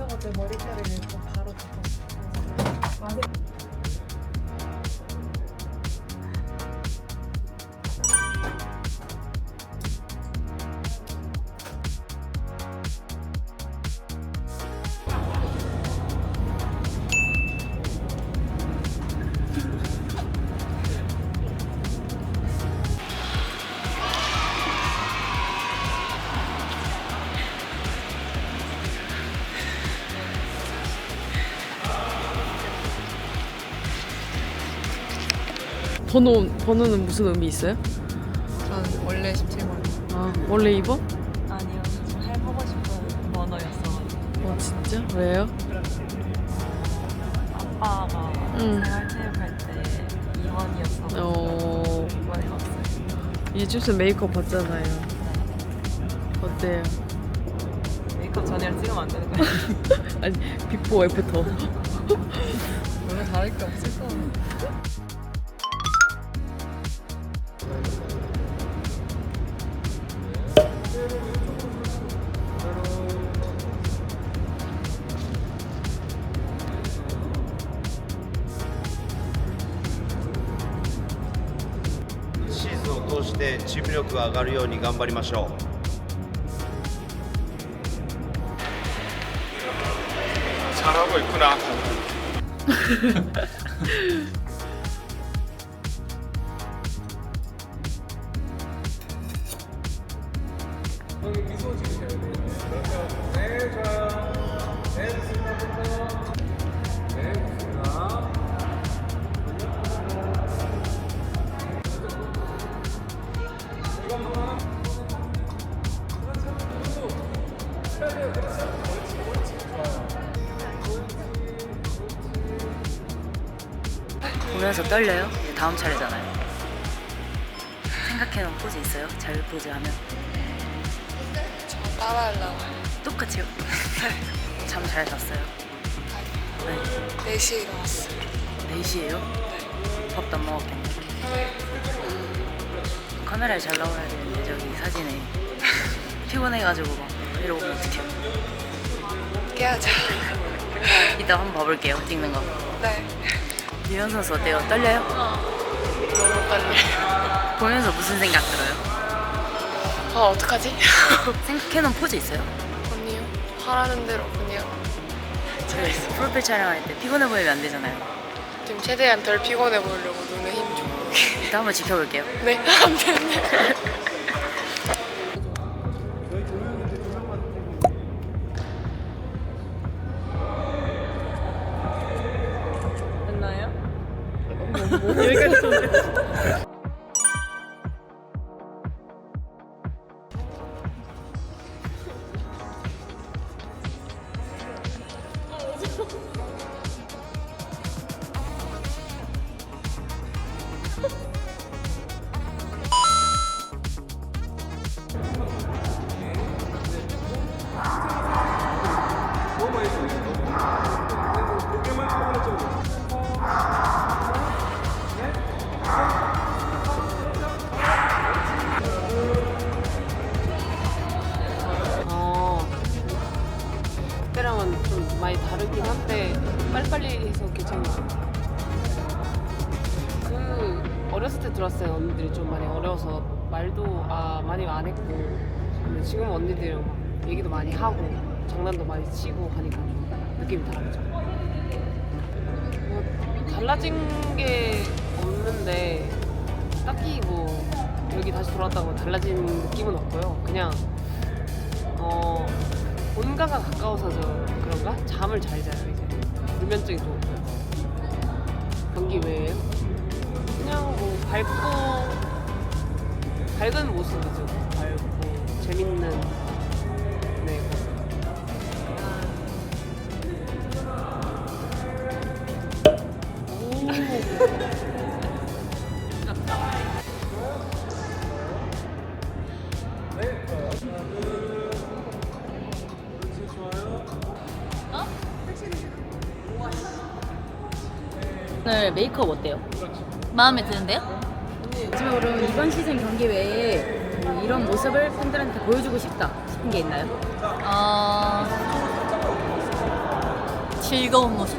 시켜가지고 머리카락을 좀 바로 덮어. 번호 번호는 무슨 의미 있어요? 전 원래 17번. 아 원래 2번? 아니요, 좀 해보고 싶은 번호였어. 어 진짜? 왜요? 아빠가 응. 생활체육할 때 2번이었어. 어 이번에 왔어요. 이주스 메이크업 봤잖아요. 어때요? 메이크업 전이랑 찍으면 안 되는 거야? 아니 비포 애프터. 별로 다를 게 없을 거.「 してチーム力が上がるように頑張りましょう」「 잘하고 있구나. 보면서 떨려요? 이제 다음 차례잖아요. 생각해놓은 포즈 있어요? 잘 포즈 하면? 따라하려고 똑같이요? 잠 잘 잤어요? 네. 4시에 일어났어 4시에요? 밥도 안 먹었겠네. 카메라에 잘 나와야 되는데 저기 사진에 피곤해가지고 막 이러고 어떡해요. 깨하자 이따 한번 봐볼게요 찍는 거. 네 유현 선수 어때요? 떨려요? 너무 떨려 보면서 무슨 생각 들어요? 아 어떡하지? 생각해놓은 포즈 있어요? 언니요? 하라는 대로 그냥 저희 프로필 촬영할 때 피곤해 보이면 안 되잖아요. 지금 최대한 덜 피곤해 보이려고 눈에 힘 좀. 이따 한번 지켜볼게요. 네? 안 되네 치고 하니까 좀 느낌이 다르죠. 뭐 달라진 게 없는데 딱히 뭐 여기 다시 돌아왔다고 달라진 느낌은 없고요. 그냥 어 본가가 가까워서 저 그런가? 잠을 잘 자요 이제 불면증이 좀 경기 외에요? 그냥 뭐 밝고 밝은 모습이죠 밝고 재밌는 메이크업 어때요? 마음에 드는데요? 마지막으로 이번 시즌 경기 외에 뭐 이런 모습을 팬들한테 보여주고 싶다 싶은 게 있나요? 어... 즐거운 모습.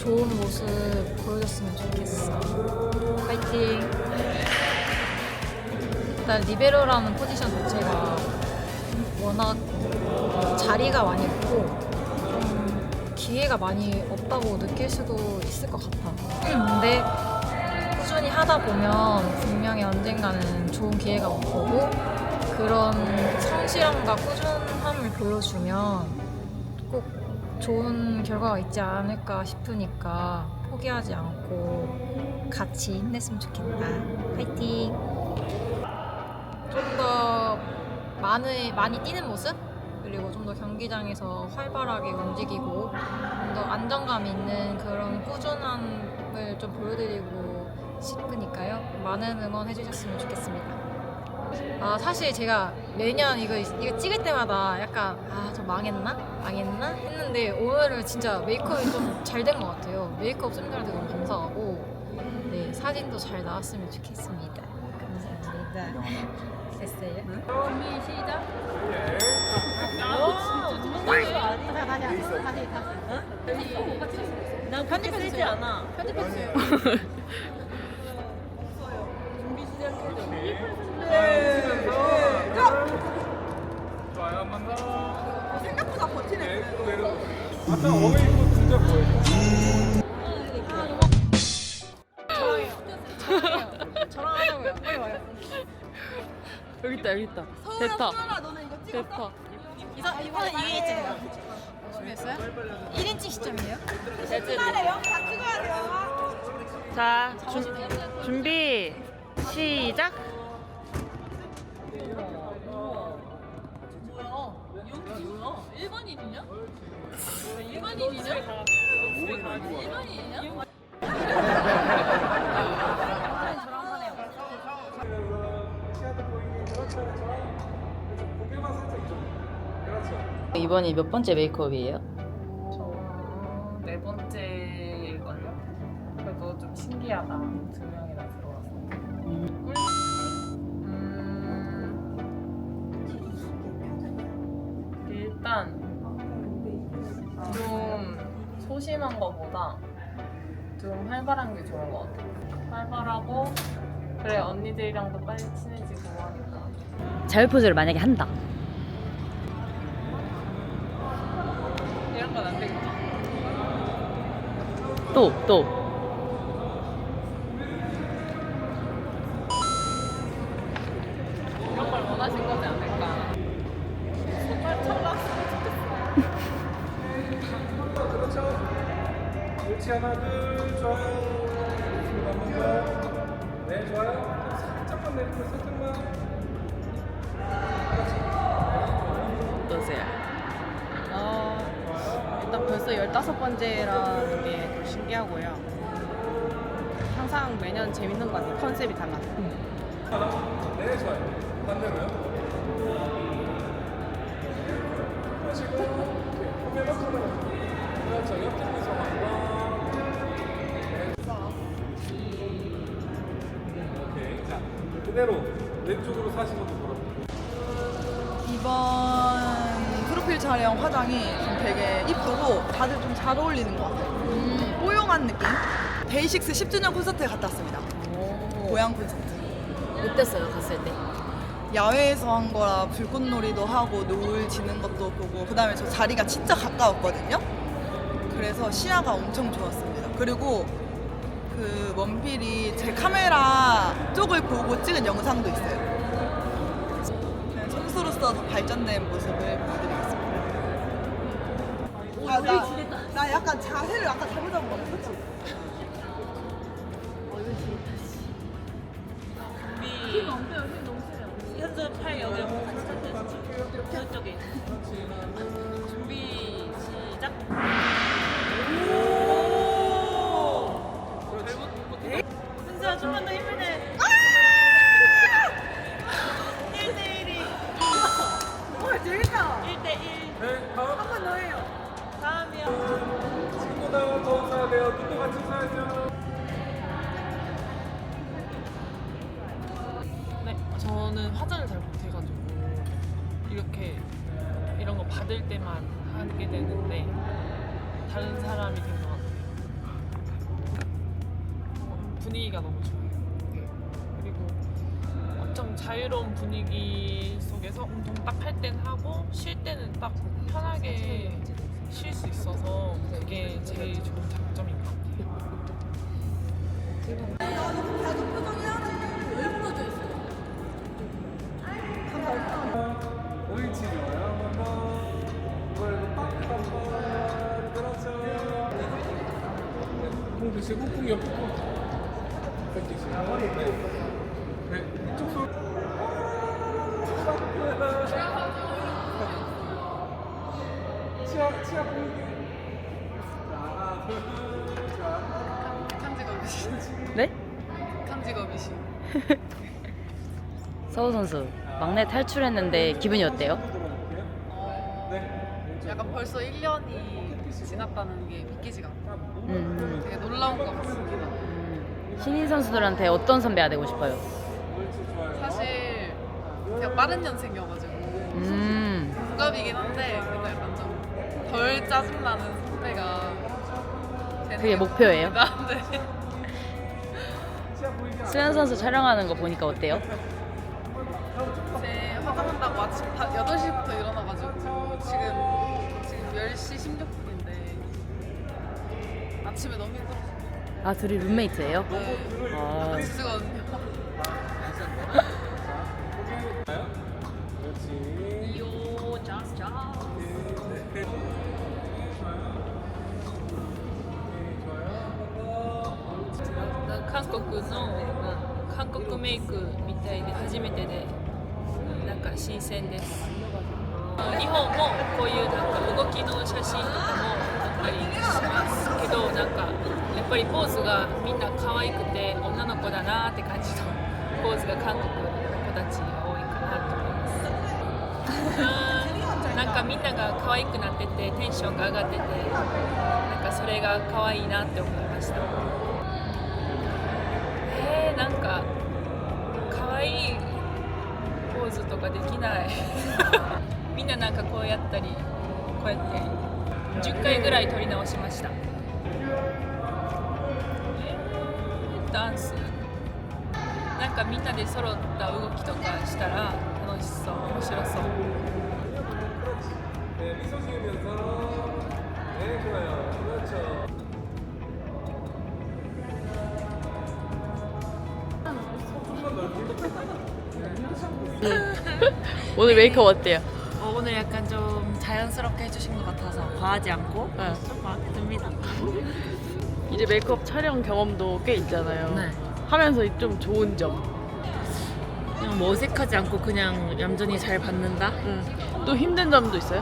좋은 모습 보여줬으면 좋겠어. 파이팅! 일단 리베로라는 포지션 자체가 워낙 자리가 많이 없고 좀 기회가 많이 없다고 느낄 수도 있을 것 같아. 근데 꾸준히 하다 보면 분명히 언젠가는 좋은 기회가 올 거고 그런 성실함과 꾸준함을 보여주면 꼭 좋은 결과가 있지 않을까 싶으니까 포기하지 않고 같이 힘냈으면 좋겠다. 파이팅! 좀 더 많이, 많이 뛰는 모습? 그리고 좀 더 경기장에서 활발하게 움직이고 좀 더 안정감 있는 그런 꾸준함을 좀 보여드리고 싶으니까요. 많은 응원 해 주셨으면 좋겠습니다. 아 사실 제가 매년 이거 이거 찍을 때마다 약간 아 저 망했나 망했나 했는데 오늘은 진짜 메이크업이 좀 잘 된 것 같아요. 메이크업 쌤들한테 너무 감사하고 네 사진도 잘 나왔으면 좋겠습니다. 감사합니다. 됐어요? 준비 시작. 난 편집해 주지 않아. 편집해 주세요. 아까 어웨이포 진짜 보여줘. 저랑 하자고요. 빨리 와요. 여기 있다 여기 있다. 됐다. 됐다. 이상 이번엔 이게 찍나? 준비했어요? 1인칭 시점이에요? 자 준, 준비 시작. 이번이 몇 번째 메이크업이에요? 저 네 번째일걸요? 그래도 좀 신기하다. 두 명이나 들어와서. 꿀? 음, 소심한 것보다 좀 활발한 게 좋은 것 같아요. 활발하고 그래 언니들이랑도 빨리 친해지고 하니까 자유 포즈를 만약에 한다. 이런 건 안 되겠죠? 또 또. 그렇지 하나 둘 좋아요. 한번 더. 네 좋아요. 살짝만 내리고 살짝만. 어떠세요? 어, 일단 벌써 15번째라는 게더 신기하고요. 항상 매년 재밌는 것 같아요. 컨셉이 달라서. 네 좋아요. 반대로요. 하시고 오케이. 카메라 카메라. 그렇죠. 옆에 미소 한번. 그대로 왼쪽으로 45도 돌아볼게요. 이번 프로필 촬영 화장이 좀 되게 이쁘고 다들 좀 잘 어울리는 것 같아요. 뽀용한 느낌? 데이식스 10주년 콘서트에 갔다 왔습니다. 고향 콘서트. 어땠어요 갔을 때? 야외에서 한 거라 불꽃놀이도 하고 노을 지는 것도 보고 그다음에 저 자리가 진짜 가까웠거든요. 그래서 시야가 엄청 좋았습니다. 그리고 그 원필이 제 카메라 쪽을 보고 찍은 영상도 있어요. 그냥 선수로서 더 발전된 모습을 보여드리겠습니다. 아, 나, 나 약간 자세를 아까 잘못 잡은 거 같아. 그치? 저는 화장을 잘 못해가지고 이렇게 이런 거 받을 때만 하게 되는데 다른 사람이 된 것 같아요. 어, 분위기가 너무 좋아요. 네. 그리고 엄청 자유로운 분위기 속에서 운동 딱 할 땐 하고 쉴 때는 딱 편하게 쉴 수 있어서 그게 제일 좋은 장점인 것 같아요. 콩 드시고 콩 옆에 콩. 뺏기시고. 네. 네. 이쪽 손. 치아 치아 보이게. 자. 네? 칸직업이신. 서우 선수 막내 탈출했는데 기분이 어때요? 어, 약간 벌써 1년이 지났다는 게 믿기지가 않고 음, 되게 놀라운 것 같습니다. 음. 신인 선수들한테 어떤 선배가 되고 싶어요? 사실 제가 빠른 년생이어가지고 음, 동갑이긴 한데 그래도 약간 좀 덜 짜증나는 선배가 되는 그게 게 목표예요? 네. 수현 선수 촬영하는 거 보니까 어때요? 제 화장한다고 아침 다 8시부터 일어나가지고 지금 지금 10시 16분 인데 아침에 너무 힘들어서 아 둘이 룸메이트예요? 네. 아, 같이 쓰거든요. 그렇지. 요 자스자. 좋아요. 韓国の韓国メイクみたいで初めてでなんか新鮮です日本もこういうなんか動きの写真とかもや っぱりしますけどなんかやっぱりポーズがみんな可愛くて女の子だなって感じのポーズが韓国の子たちが多いかなと思いますなんかみんなが可愛くなっててテンションが上がっててなんかそれが可愛いなって思いましたえー、なんか可愛いポーズとかできない？みんななんかこうやったりこうやって10回ぐらい撮り直しましたえーダンスなんかみんなで揃った動きとかしたら楽しそう面白そう 네, 미소 지으면서. 네, 좋아요. 그렇죠. 조금만 넓게. 오늘 메이크업 어때요? 어, 오늘 약간 좀 자연스럽게 해주신 것 같아서 요. 과하지 않고 네. 좀 마음에 듭니다. 이제 메이크업 촬영 경험도 꽤 있잖아요. 네. 하면서 좀 좋은 점. 그냥 뭐 어색하지 않고 그냥 얌전히 잘 받는다? 음. 또 힘든 점도 있어요?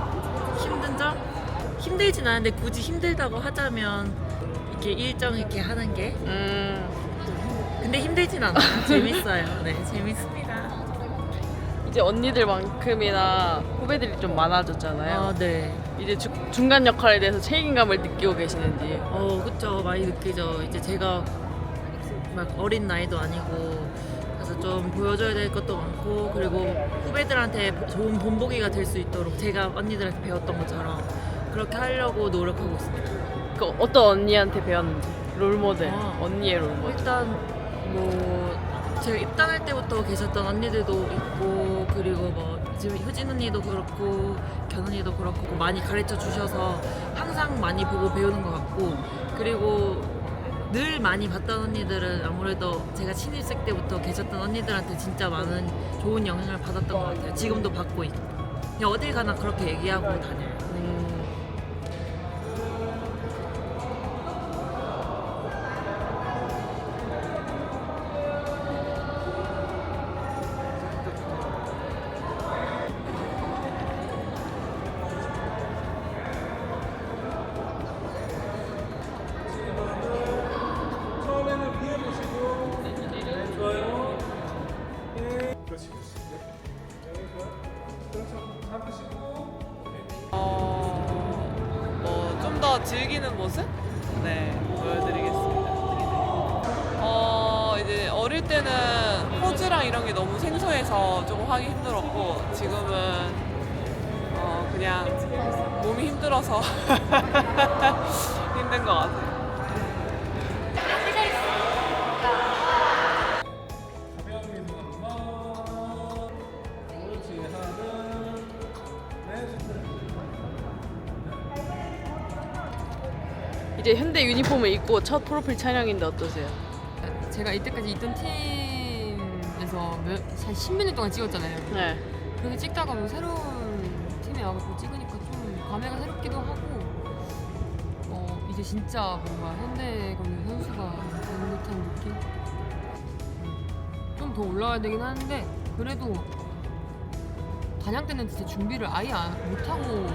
힘든 점? 힘들진 않은데 굳이 힘들다고 하자면 이렇게 일정 이렇게 하는 게 음. 근데 힘들진 않아요. 재밌어요. 네, 재밌습니다. 이제 언니들만큼이나 후배들이 좀 많아졌잖아요. 아, 네. 이제 주- 중간 역할에 대해서 책임감을 느끼고 계시는지. 어, 그쵸. 많이 느끼죠. 이제 제가 막 어린 나이도 아니고 그래서 좀 보여줘야 될 것도 많고 그리고 후배들한테 좋은 본보기가 될 수 있도록 제가 언니들한테 배웠던 것처럼 그렇게 하려고 노력하고 있습니다. 그 어떤 언니한테 배웠는지. 롤모델. 아. 언니의 롤모델. 일단 뭐 제가 입단할 때부터 계셨던 언니들도 있고 그리고 뭐 지금 효진 언니도 그렇고 견 언니도 그렇고 많이 가르쳐 주셔서 항상 많이 보고 배우는 것 같고 그리고 늘 많이 봤던 언니들은 아무래도 제가 신입생 때부터 계셨던 언니들한테 진짜 많은 좋은 영향을 받았던 것 같아요. 지금도 받고 있고 그냥 어딜 가나 그렇게 얘기하고 다녀요. 즐기는 모습 네 보여드리겠습니다. 어 이제 어릴 때는 포즈랑 이런 게 너무 생소해서 조금 하기 힘들었고 지금은 어 그냥 몸이 힘들어서 힘든 것 같아요. 유니폼을 입고 첫 프로필 촬영인데 어떠세요? 제가 이때까지 있던 팀에서 몇, 한 십몇 년 동안 찍었잖아요. 네. 그렇게 찍다가 뭐 새로운 팀에 와서 찍으니까 좀 감회가 새롭기도 하고 어 이제 진짜 뭔가 현대건설 선수가 된 듯한 느낌? 좀 더 올라가야 되긴 하는데 그래도 단양 때는 진짜 준비를 아예 안, 못하고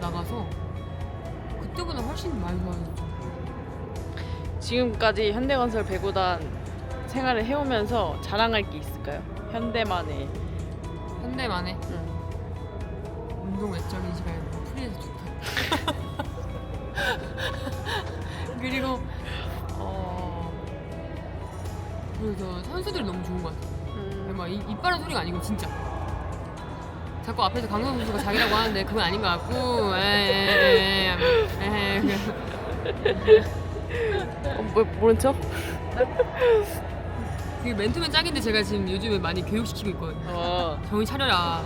나가서 그때보다 훨씬 많이 좋아졌죠. 지금까지 현대건설 배구단 생활을 해오면서 자랑할 게 있을까요? 현대만의 현대만의 응. 운동 외적인 시간이 너무 프리해서 좋다. 그리고 어 그래서 선수들이 너무 좋은 것 같아. 음, 막 이- 이빨한 소리가 아니고 진짜. 자꾸 앞에서 강성 선수가 자기라고 하는데 그건 아닌 것 같고 에에에에 어, 뭐, 모른 척? 그게 맨투맨 짝인데 제가 지금 요즘에 많이 교육시키고 있거든요. 어. 정신 차려라.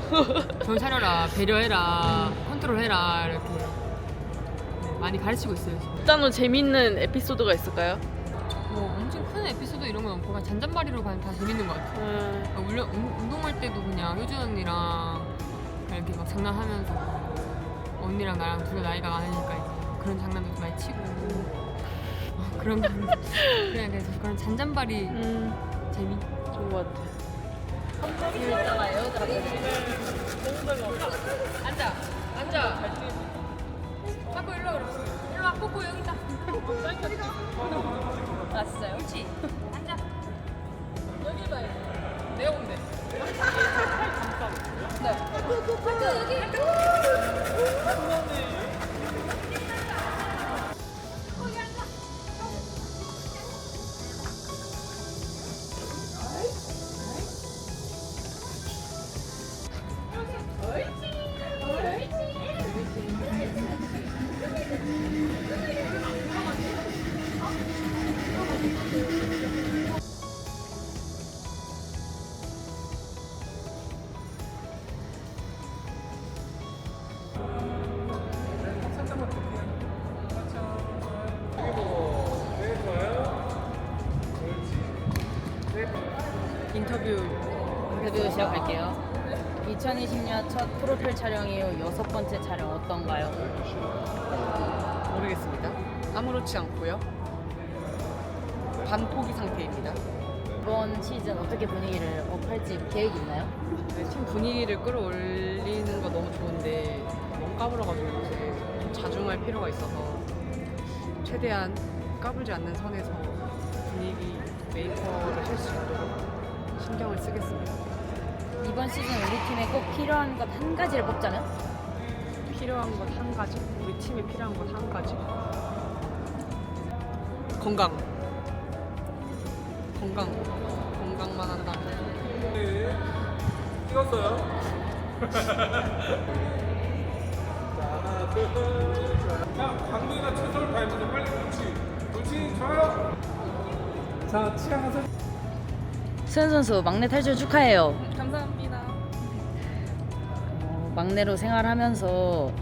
정신 차려라. 배려해라. 컨트롤해라. 이렇게 네, 많이 가르치고 있어요. 지금. 일단은 재밌는 에피소드가 있을까요? 뭐 엄청 큰 에피소드 이런 건 없고 그냥 잔잔바리로 그냥 다 재밌는 것 같아요. 음, 아, 물론 운- 운동할 때도 그냥 효준 언니랑 그냥 이렇게 막 장난하면서 언니랑 나랑 둘다 나이가 많으니까 이제 그런 장난도 좀 많이 치고 어, 그런 거 그냥 그래서 그런 잔잔바리 음, 재미. 좋은 것 같아. 앉아. 앉아. 자꾸 일로 그래 일로 와 꼬꼬 여기 있다. 아 진짜요? 그렇지. 앉아. 여기 봐요. 내가 본대. 인터뷰 2020년 첫 프로필 촬영 이후 여섯 번째 촬영 어떤가요? 모르겠습니다. 아무렇지 않고요. 반포기 상태입니다. 이번 시즌 어떻게 분위기를 업할지 계획 있나요? 네, 팀 분위기를 끌어올리는 거 너무 좋은데 너무 까불어가지고 이제 좀 자중할 필요가 있어서 최대한 까불지 않는 선에서 분위기 메이커를 할 수 있도록 신경을 쓰겠습니다. 이번 시즌 우리 팀에 꼭 필요한 것 한 가지를 뽑자면? 필요한 것 한 가지, 우리 팀에 필요한 것 한 가지. 건강. 건강. 건강만 한다면. 네. 찍었어요. 자, 하나, 둘, 셋. 자, 강도이나 최선을 다해보자. 빨리 그렇지. 그렇지, 좋아요. 자, 치아가서. 수현 선수 막내 탈출 축하해요. 막내로 생활하면서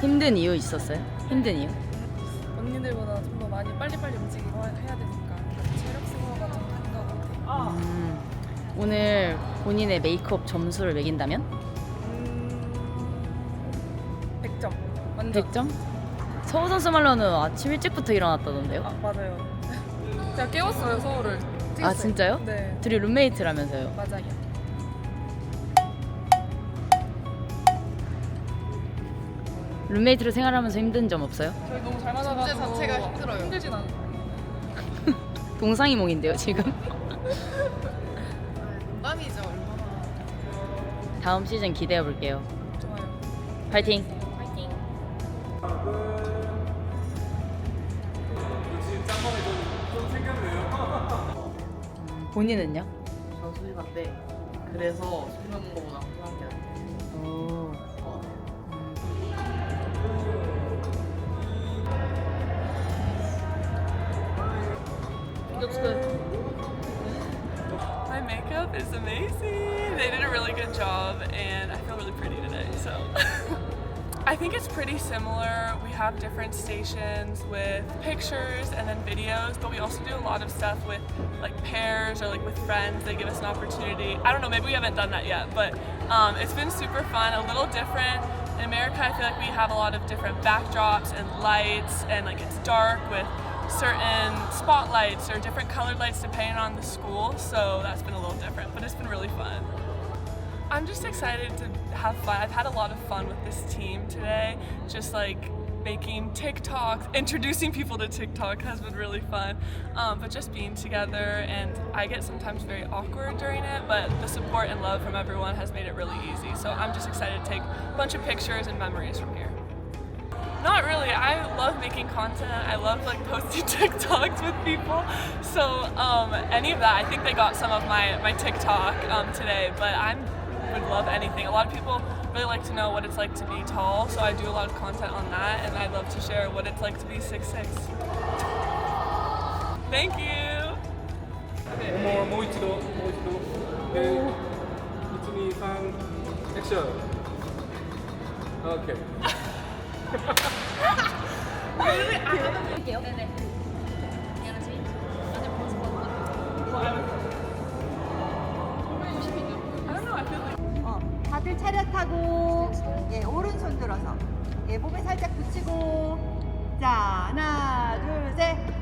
힘든 이유 있었어요? 힘든 이유? 언니들보다 좀 더 많이 빨리빨리 움직이고 해야 되니까 체력 소모가 좀큰것 같아요. 음, 오늘 본인의 메이크업 점수를 매긴다면? 음, 100점. 완전. 100점? 서우 선수 말로는 아침 일찍부터 일어났다던데요? 아, 맞아요. 제가 깨웠어요, 서울을. 아 진짜요? 네, 둘이 룸메이트라면서요? 맞아요. 룸메이트로 생활하면서 힘든 점 없어요? 저희 너무 잘 맞아서 존재 자체가 힘들어요. 힘들진 않아요. 동상이몽인데요 지금? 네, 건강이죠 얼마나 다음 시즌 기대해 볼게요 좋아요. 파이팅! 음, 본인은요? 전 소심한데 네. 그래서 술 먹는 거보다 건강한 낫. 어... makeup is amazing. They did a really good job, and I feel really pretty today. So, I think it's pretty similar. We have different stations with pictures and then videos, but we also do a lot of stuff with like pairs or like with friends. They give us an opportunity. I don't know, maybe we haven't done that yet, but um, it's been super fun. A little different. In America, I feel like we have a lot of different backdrops and lights, and like it's dark with certain spotlights or different colored lights depending on the school. So that's been a little different, but it's been really fun. I'm just excited to have fun. I've had a lot of fun with this team today. Just like making TikToks, introducing people to TikTok has been really fun. Um, but just being together, and I get sometimes very awkward during it, but the support and love from everyone has made it really easy. So I'm just excited to take a bunch of pictures and memories from here. Not really. I love making content. I love like posting TikToks with people. So um, any of that, I think they got some of my my TikTok um, today. But I would love anything. A lot of people really like to know what it's like to be tall, so I do a lot of content on that, and I love to share what it's like to be six six. Thank you. Okay. 어, 다들 차렷하고 예, 오른손 들어서. 예, 몸에 살짝 붙이고. 자 하나 둘셋